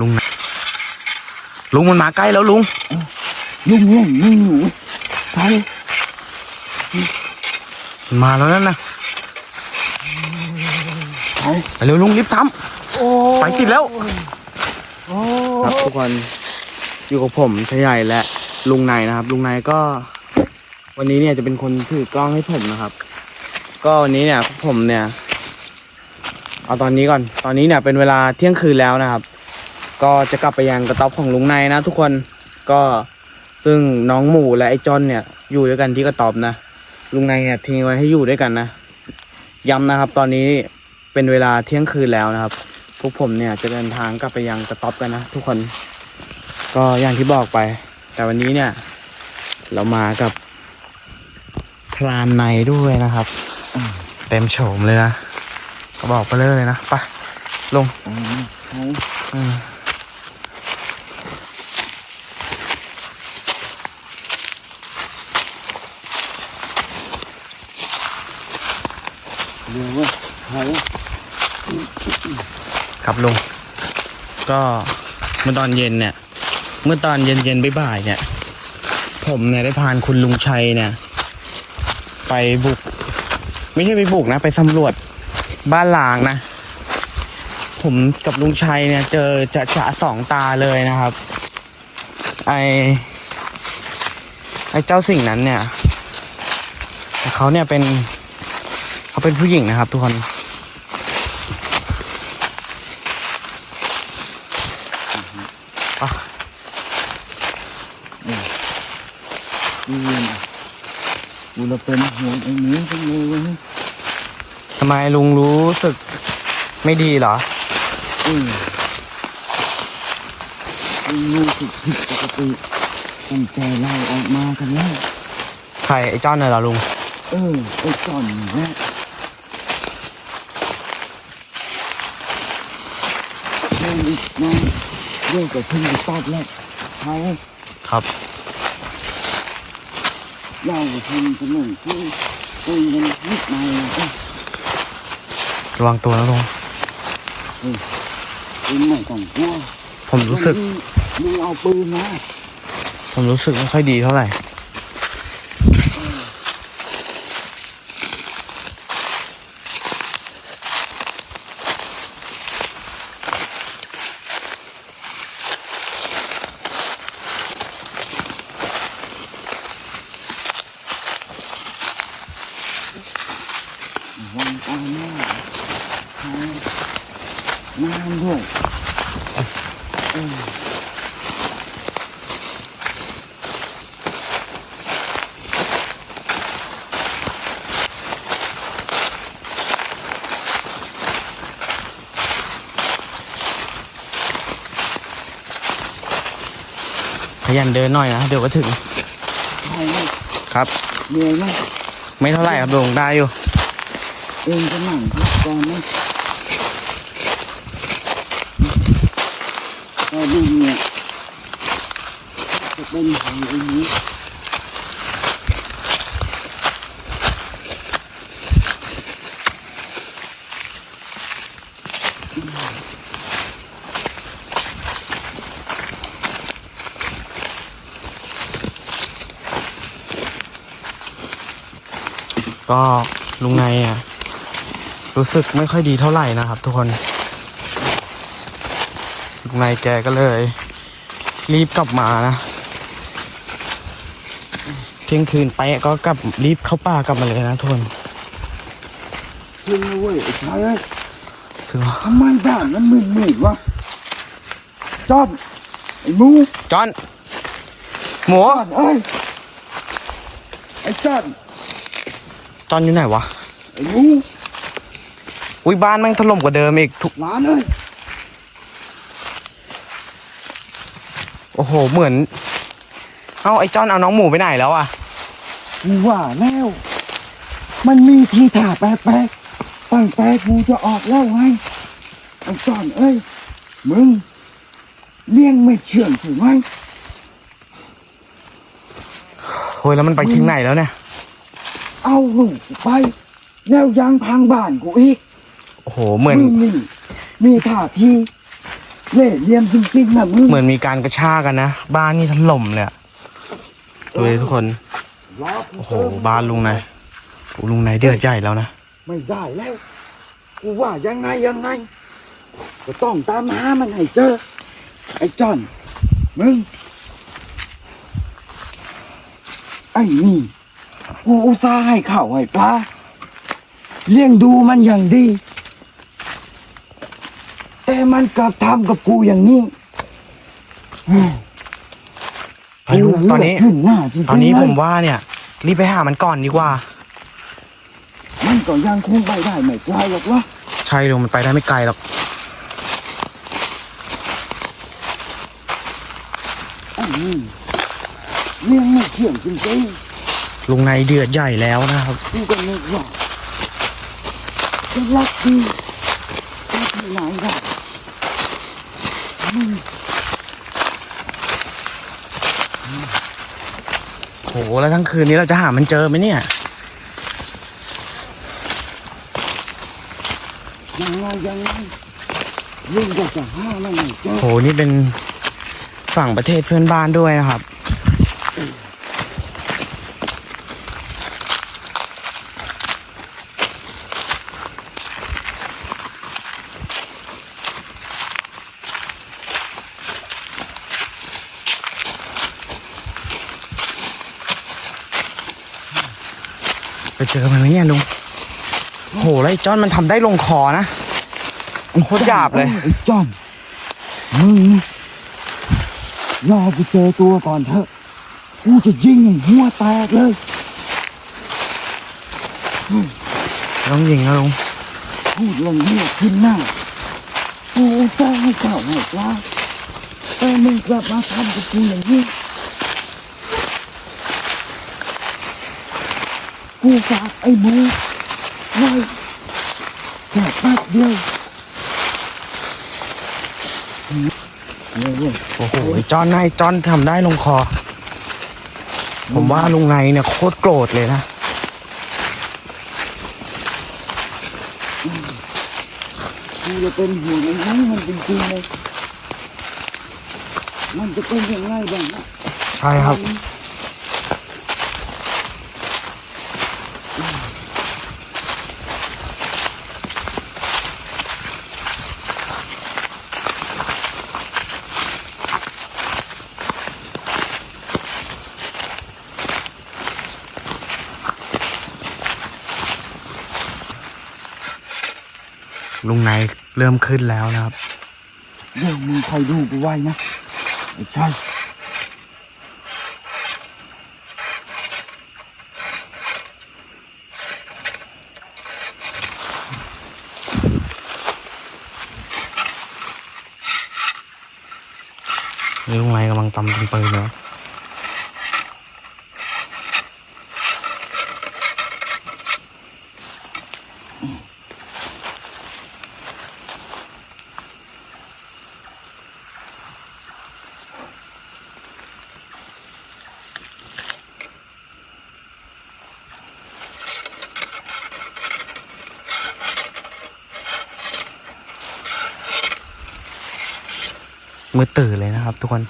ลุงนะลุงมันมาใกล้แล้วลุง ลุงเห็นนี่หนูไปมันมาแล้วนั่นนะไปไปเร็วลุงรีบซ้โอ้ำไฟติดแล้วโอ้ครับทุกคนอยู่กับผมชายใหญ่และลุงนายนะครับ ลุงนายก็ วันนี้เนี่ยจะเป็นคนถือกล้องให้ผมนะครับ ก็วันนี้เนี่ยผมเนี่ย เอาตอนนี้ก่อน ตอนนี้เนี่ยเป็นเวลาเที่ยงคืนแล้วนะครับ ก็จะกลับไปยังกระต๊อบของลุงนายนะ ทุกคนก็ซึ่งน้องหมูและไอ้จอนเนี่ยอยู่ด้วยกันที่กระต๊อบนะลุงนายเนี่ยทิ้งไว้ให้อยู่ด้วยกันนะย้ำนะครับ ตอนนี้เป็นเวลาเที่ยงคืนแล้วนะครับ พวกผมเนี่ยจะเดินทางกลับไปยังกระต๊อบกันนะทุกคน ก็อย่างที่บอกไป แต่วันนี้เนี่ย เรามากับพรานในด้วยนะครับเต็มโฉมเลยนะก็บอกไปเลยเลยนะไปลง ไปไป อืม เดี๋ยวว่าไปครับลุงก็เมื่อตอนเย็นเนี่ย เมื่อตอนเย็นเย็นบ่ายๆเนี่ย ผมเนี่ยได้พานคุณลุงชัยเนี่ย ไปบุก ไม่ใช่ไปบุกนะ ไปสำรวจบ้านลางนะ ผมกับลุงชัยเนี่ย เจอจะจะสองตาเลยนะครับ ไอไอเจ้าสิ่งนั้นเนี่ยเขาเนี่ยเป็น เขาเป็นผู้หญิงนะครับ ทุกคนนี่นะกูเราเป็นห่วงไอ้หนี้จังเลยเว้ยทำไมลุงรู้สึกไม่ดีเหรอเออลุงรู้สึกผิดปกติตั้งแต่เราออกมากันแล้ว ใครไอ้จ้อนน่ะเหรอลุง เออไอ้จอนนี่แหละเรื่องอีกน้อยเรื่องกับขึ้นไปตอบแล้วเขาครับเราทำขนมที่คุยกันนิดหน่อยนะระวังตัวนะลุงเป็นไม่ต้องกลัวผมรู้สึกมึงเอาปืนมาผมรู้สึกไม่ค่อยดีเท่าไหร่ วางตาหน้าทาง น้ำด้วยเออพยายามเดินหน่อยนะ เดี๋ยวก็ถึงใช่ไหมครับเหนื่อยไหมไม่เท่าไหร่ครับลุงได้อยู่ เองจะนั่งพักก่อนนะแต่ดูเนี่ย จะเป็นของอ้นี้ก็ลุงนอะ รู้สึกไม่ค่อยดีเท่าไหร่นะครับทุกคน ลุงนายแกก็เลย รีบกลับมานะ ที่ยงคืนไปะก็กลับรีบเข้าป่ากลับมาเลยนะทุกคนขึ้นนะเว้ยไอ้ชายเอ้ยถึงว่าทำไมบ้านมันมืดมืดๆวะจอดไอ้หมูจอนหมูจอดเอ้ยไอ้จอดจอนอยู่ไหนวะไอ้หมูอุ้ยบ้านแม่งถล่มกว่าเดิมอีกทุกหลานเอ้ยโอ้โหเหมือน เอาไอ้จอนเอาน้องหมูไปไหนแล้วอะ กูว่าแล้ว มันมีทีท่าแปลกๆตั้งแต่กูจะออกแล้วไงไอ้จอนเอ้ย มึง เลี้ยงไม่เชื่องถูกไหมเฮ้ยแล้วมันไปทิ้งไหนแล้วเนี่ย เอาลูกกูไป แล้วยังพังบ้านกูอีก โอ้โห เหมือน มึงนี่ มีท่าทีเล่ห์เหลี่ยมจริงๆนะมึง เหมือนมีการกระชากกันนะ บ้านนี่ถล่มเลยอะดูดิทุกคนรอกู โอ้โหบ้านลุงนายโอ้ลุงนายเดือดใหญ่แล้วนะไม่ได้แล้ว กูว่ายังไงยังไง ก็ต้องตามหามันให้เจอ ไอ้จอน มึง ไอ้นี่ กูอุตส่าห์ให้ข้าวให้ปลาเลี้ยงดูมันอย่างดี แต่มันกลับทำกับกูอย่างนี้ ไปลุงตอนนี้กูเลืดขึ้นหน้าจริงๆตอนนี้เลยผมว่าเนี่ย รีบไปหามันก่อนดีกว่า มันก็ยังคงไปได้ไม่ไกลหรอกวะใช่ลุงมันไปได้ไม่ไกลหรอกไอ้นี่เลี้ยงไม่เชื่องจริงลุงนายเดือดใหญ่แล้วนะครับๆกูก็นึกว่าจะรักดีรักที่ไหนได้มึง โหแล้วทั้งคืนนี้เราจะหามันเจอไหมเนี่ยยังไงยังไงลุงก็จะหามันไม่เจอโหนี่เป็นฝั่งประเทศเพื่อนบ้านด้วยนะครับ ไปเจอมันไหมเนี่ยลุงโหแล้วไอ้จอนมันทำได้ลงคอนะมันโคตรหยาบเลย ไอ้จอนมึงนี่รอกูเจอตัวก่อนเถอะกูจะยิงให้หัวแตกเลยต้องยิงนะลุงพูดลงเรียกขึ้นหน้ากูอุตส่าห์ให้เจ้าให้ปลาแต่มึงกลับมาทำกับกูอย่างนี้ กูฝากไอ้หมูไว้แค่แป๊บเดียวเนี่ยเว้ยโอ้โหไอ้จอนนายจอนทำได้ลงคอ ผมว่าลุงไนเนี่ยโคตรโกรธเลยนะกูจะเป็นห่วงไอ้หมูมันจริงๆเลยมันจะเป็นยังไงบ้างนะใช่ครับ ลุงไนเริ่มขึ้นแล้วนะครับเดี๋ยวมึงคอยดูกูไว้นะไอ้ชัยนี่ลุงไนกำลังตำเป็นปืนเลย มือตื่นเลยนะครับ ทุกคน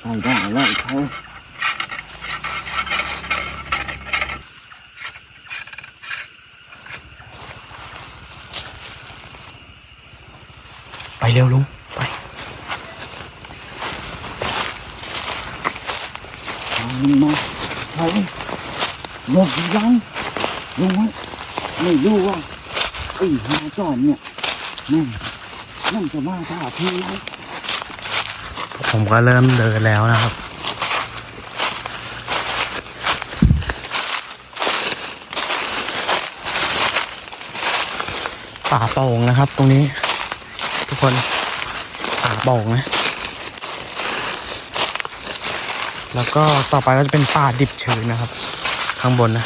ไปได้แล้วไอ้ชัยไปเร็วลุง ไป เอามึงมาใคร หลบอยู่หลังลงไว้ไม่รู้ว่าไอ้หาจอนเนี่ยนั่นนั่นจะมาท่าที่ไรผมก็เริ่มเดินแล้วนะครับ ป่าโป่งนะครับ ตรงนี้ ทุกคนป่าโป่งนะ แล้วก็ต่อไปก็จะเป็นป่าดิบชื้นนะครับ ข้างบนนะ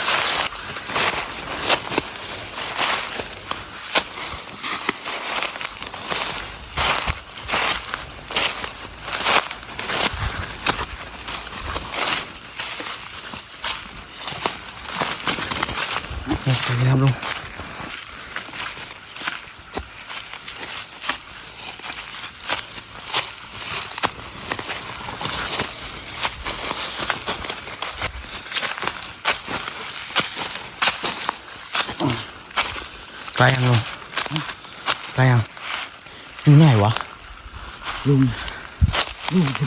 นี่ครับลุง ใกล้ยังลุงใกล้ยังอยู่ไหนวะลุงลุงถึ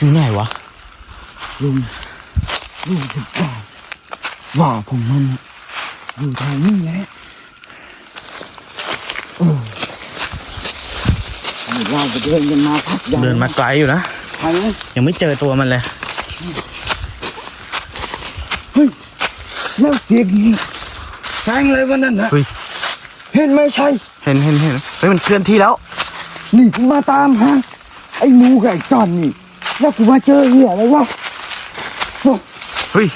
อยู่ทางนี้แหละใกล้ยังลุงใกล้ยังอยู่ไหนวะ ลุงลุงถึงได้ว่าผมมันอยู่ทางนี้แหละเออนี่เราไปเดินกันมาพักใหญ่เดินมาไกลอยู่นะไปเลยยังไม่เจอตัวมันเลย เฮ้ยแล้วเสียงนี้แทงเลยวันนั้นนะเฮ้ย เห็นไหมใช่ เห็นเห็นเห็นเฮ้ยมันเคลื่อนที่แล้ว นี่กูมาตามหาไอ้หนูกับไอ้จอนนี่ แล้วกูมาเจอเหี้ยอะไรวะโอ้เฮ้ย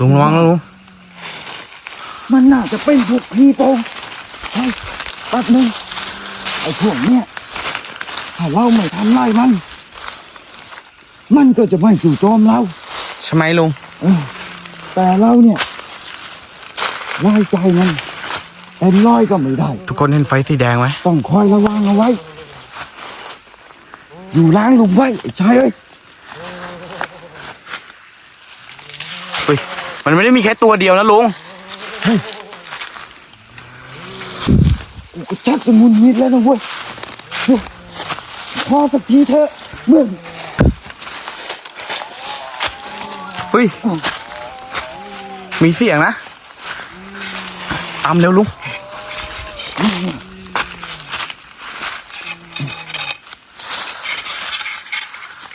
ลุงระวังนะลุงมันน่าจะเป็นพวกพี่โปงเฮ้ยแป๊บนึงไอ้พวกเนี้ยถ้าเราไม่ทำไล่มัน มันก็จะไม่จู่โจมเราใช่ไหมลุงเออแต่เราเนี่ยไว้ใจมันเต็มร้อยก็ไม่ได้ ทุกคนเห็นไฟสีแดงไหมต้องคอยระวังเอาไว้ อยู่ล้างลุงไว้ไอ้ชายเอ้ยเฮ้ยมันไม่ได้มีแค่ตัวเดียวนะลุงกูก็ชักจะงุนงิดแล้วนะเว้ยเฮ้ยพอสักทีเถอะมึงเฮ้ยมีเสียงนะตามเร็วลุง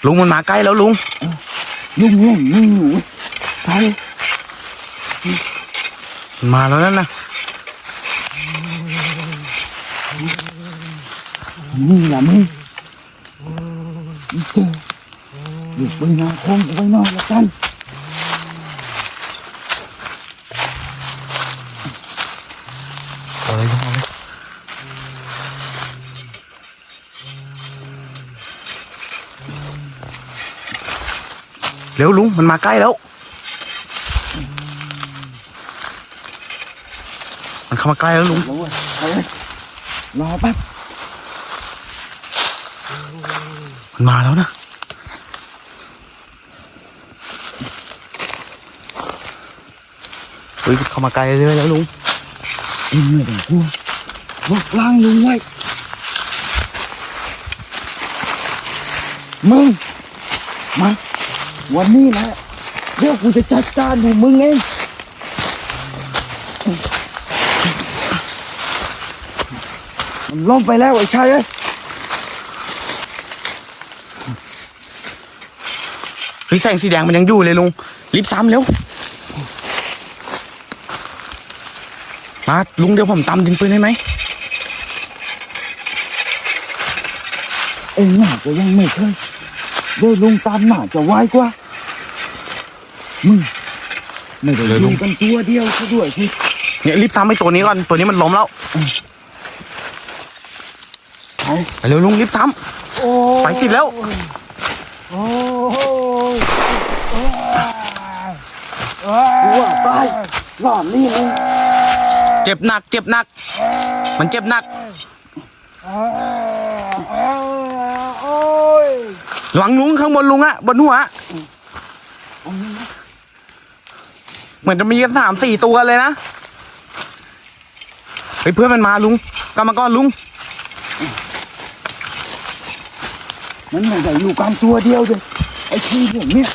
ลุงมันมาใกล้แล้วลุงลุงเล่นมึงอยู่ไปมันมาแล้วนั่นนะนี่แหละมึงมึงเจออยู่ไปนาคงกูไปนอนแล้วกัน เร็วลุงมันมาใกล้แล้ว มันเข้ามาใกล้แล้วลุงแล้วเว้ยไปเลยรอแป๊บมันมาแล้วนะ เฮ้ยเข้ามาไกลเรื่อยๆแล้วลุง เองไม่ต้องกลัวบอกล้างลุงไว้ มึง มา วันนี้นะเดี๋ยวกูจะจัดการให้มึงเองมันล้มไปแล้วไอ้ชายเอ้ยเฮ้ยแสงสีแดงมันยังอยู่เลยลุงรีบซ้ำเร็วมาลุงเดี๋ยวผมตำดินปืนให้ไหมเองน่าจะยังไม่เคยได้ลุงตามน่าจะไวกว่า มึงไม่ได้อยู่กันตัวเดียวซะด้วยสิเนี่ยรีบซ้ำไอ้ตัวนี้ก่อน ตัวนี้มันล้มแล้วไปไปเร็วลุงรีบซ้โอ้ำไฟติดแล้วโอ้กูว่าตายรอบนี้มึงเจ็บหนัก เจ็บหนัก มันเจ็บหนักโอ้ยหลังลุงข้างบนลุงอะบนหัวอะเห มือนจะมีกันสามสี่ตัวเลยนะเฮ้ยเพื่อนมันมาลุงกลับมาก่อนลุง มันไม่ได้อยู่กันตัวเดียวเลยไอ้ทีพวกเนี้ย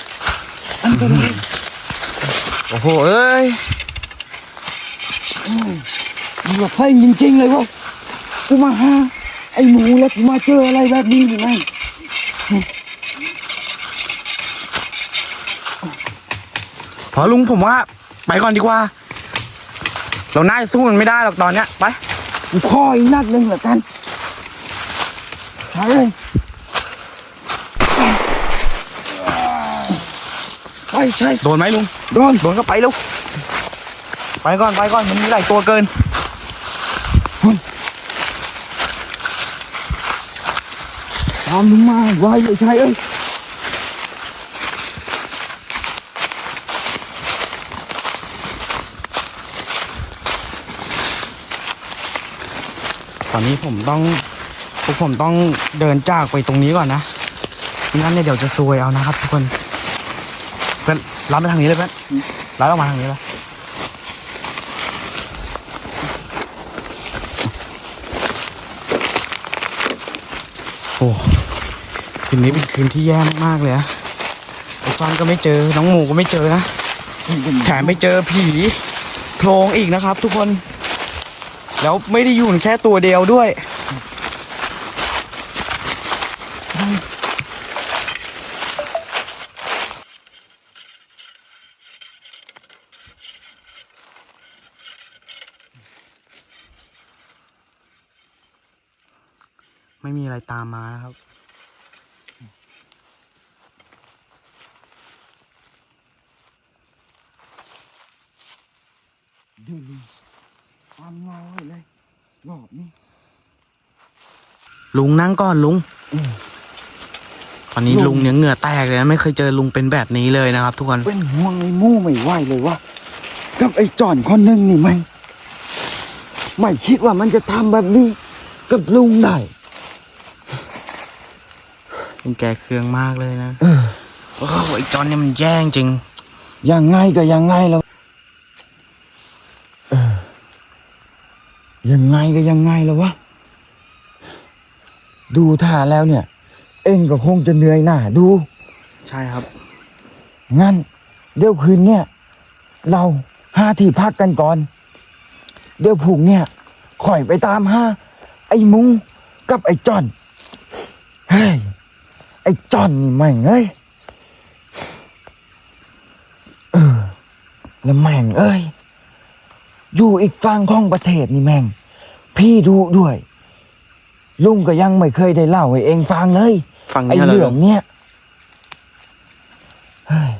อันตรายโอ้โหเอ้ยมึงกับใครจริงๆเลยเวะกูมาหาไอ้หมูแล้วกูมาเจออะไรแบบนี้ยังไงพอลุงผมว่า ไปก่อนดีกว่า เราน่าจะสู้มันไม่ได้หรอกตอนเนี้ย ไปกูขออีกนัดหนึ่งละกันใช่เลยไปใช่โดนไหมลุง โดน โดนก็ไปลุงไปก่อนไปก่อนมันมีหลายตัวเกิน ตามมึงมาไว้เลยใช่เอ้ย ตอนนี้ผมต้องพวกผมต้องเดินจากไปตรงนี้ก่อนนะไม่งั้นเนี่ยเดี๋ยวจะซวยเอานะครับ ทุกคนเพื่อนรับไปทางนี้เลยเพื่อนรับออกมาทางนี้เลยโอ้คืนนี้เป็นคืนที่แย่มากๆเลยนะไอ้ฟันก็ไม่เจอน้องหมูก็ไม่เจอนะแถมไม่เจอผีโพรงอีกนะครับ ทุกคน แล้วไม่ได้อยู่แค่ตัวเดียวด้วย ไม่มีอะไรตามมาครับเดินเลยตามเงาไว้เลยรอบนี้ลุงนั่งก่อนลุง ตอนนี้ลุงลุงเนี่ยเหงื่อแตกเลยนะไม่เคยเจอลุงเป็นแบบนี้เลยนะครับ ทุกคน เป็นห่วงไอ้หมู่ไม่ไหวเลยว่ากับไอ้จอนคนหนึงนี่ไม่ไม่คิดว่ามันจะทำแบบนี้ กับลุงได้เป็นแกเครื่องมากเลยนะเออโอ้โหไอ้จอนเนี่ยมันแย่งจริง ยังไงก็ยังไงแล้ว ยังไงก็ยังไงแล้ววะ ดูท่าแล้วเนี่ย เอ็งก็คงจะเหนื่อยหน้าดู ใช่ครับ งั้น เดี๋ยวคืนเนี่ย เราหาที่พักกันก่อน เดี๋ยวผุ่งเนี่ยข่อยไปตามหาไอ้มุงกับไอ้จอน เฮ้ย ไอ้จอนนี่แม่งเอ้ย เออ แล้วแม่งเอ้ย อยู่อีกฝั่งของประเทศนี่แม่ง พี่ดูด้วย ลุงก็ยังไม่เคยได้เล่าให้เองฟังเลยฝั่งไอ้นี้เหรอเรื่ลุองงเนี้ยเฮ้ย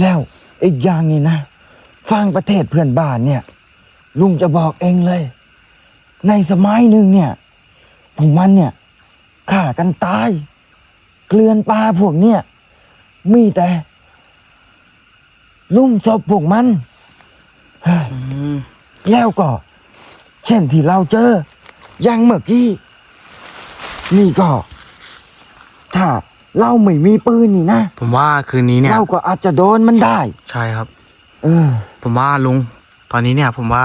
แล้วอีกอย่างนี่นะฟังประเทศเพื่อนบ้านเนี่ย ลุงจะบอกเองเลย ในสมัยหนึ่งเนี่ยพวกมันเนี่ยฆ่ากันตาย เกลือนปลาพวกเนี่ย มีแต่ ลุ่มศพพวกมันเฮ้ยอืม แล้วก็ เช่นที่เราเจออยังเมื่อกี้ นี่ก็ ถ้าเราไม่มีปืนนี่นะผมว่าคืนนี้เนี่ย เราก็อาจจะโดนมันได้ ใช่ครับ เออ ผมว่าลุง ตอนนี้เนี่ย ผมว่า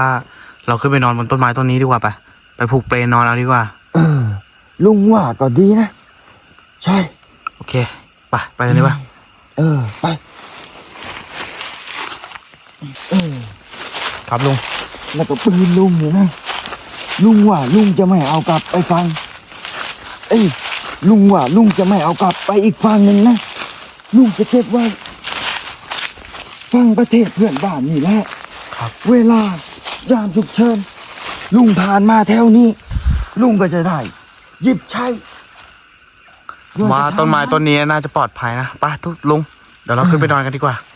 เราขึ้นไปนอนบนต้นไม้ต้นนี้ดีกว่าไปไปผูกเปลนอนเอาดีกว่า เออ ลุงว่าก็ดีนะ ใช่ โอเคไปไปกันดีกว่าเออ ไป เออ ครับลุงแล้วก็ปืนลุงเนี่ยนะลุงว่าลุงจะไม่เอากลับไปฟังเอ้ยลุงว่าลุงจะไม่เอากลับไปอีกฝั่งหนึ่งนะลุงจะเก็บไว้ฟังประเทศเพื่อนบ้านนี่แหละครับ เวลายามฉุกเฉินลุงผ่านมาแถวนี้ ลุงก็จะได้หยิบใช้ผมว่าต้นไม้ต้นนี้น่าจะปลอดภัยนะไปทุกลุงเดี๋ยวเราขึ้นไปนอนกันดีกว่าเ